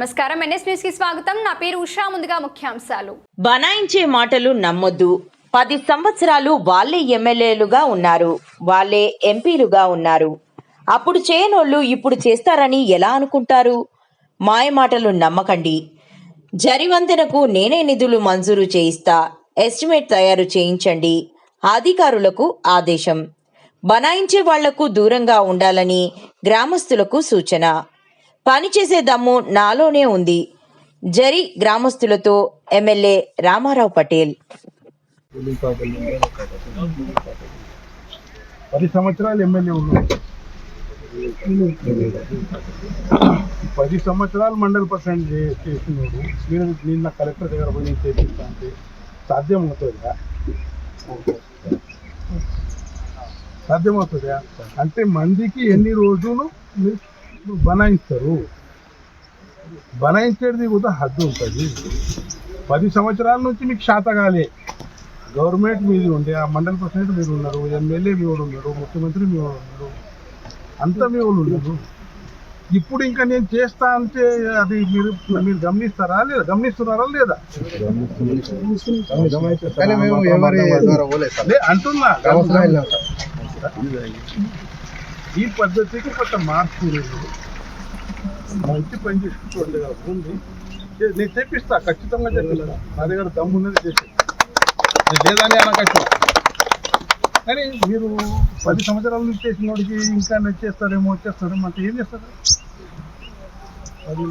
నమస్కారం. ఎన్ఎస్ న్యూస్కి స్వాగతం. నా పేరు ఉషా. ముందుగా ముఖ్యాంశాలు. బనాయించే మాటలు నమ్మొద్దు. పది సంవత్సరాలు వాళ్ళే ఎమ్మెల్యేలుగా ఉన్నారు. వాళ్ళే ఎంపీలుగా ఉన్నారు. అప్పుడు చేయనోళ్ళు ఇప్పుడు చేస్తారని ఎలా అనుకుంటారు? మాయ మాటలు నమ్మకండి. జరివంతెనకు నేనే నిధులు మంజూరు చేయిస్తా. ఎస్టిమేట్ తయారు చేయించండి. అధికారులకు ఆదేశం. బనాయించే వాళ్ళకు దూరంగా ఉండాలని గ్రామస్తులకు సూచన. పనిచేసే దమ్ము నాలోనే ఉంది. జరి గ్రామస్తులతో ఎమ్మెల్యే రామారావు పటేల్. పది సంవత్సరాలు ఎమ్మెల్యే ఉన్నాడు. పది సంవత్సరాలు మండల పర్సెంట్ చేసినాడు మీరు నిన్న కలెక్టర్ దగ్గర పోయి నేను చేపిస్తా అంటే సాధ్యమవుతుందా? సాధ్యమవుతుందా? అంటే మందికి ఎన్ని రోజులు మీరు బనాయిస్తారు బనాయించేది కూడా హద్దు ఉంటుంది. పది సంవత్సరాల నుంచి మీకు శాతగాలే గవర్నమెంట్ మీది ఉండే ఆ మండల ప్రెసిడెంట్ మీరు ఉన్నారు ఎమ్మెల్యే మీ వాళ్ళు ఉన్నారు ముఖ్యమంత్రి మీ వాళ్ళు ఉన్నారు. అంతా మీ వాళ్ళు ఉన్నారు ఇప్పుడు ఇంకా నేను చేస్తా అంటే అది మీరు మీరు గమనిస్తారా లేదా? గమనిస్తున్నారా లేదా? అంటున్నా. ఈ పద్ధతికి కొంత మార్పు లేదు. మంచి పని చేసుకుంటుండే కదా ఉంది నేను తెప్పిస్తా ఖచ్చితంగా తెప్పిస్తా. నా దగ్గర దమ్ము ఉన్నది చేసి నేను లేదని అనకచ్చు కానీ మీరు పది సంవత్సరాల నుంచి చేసిన వాడికి ఇంకా చేస్తాడేమో వచ్చేస్తారేమో అంటే ఏం చేస్తారు? పది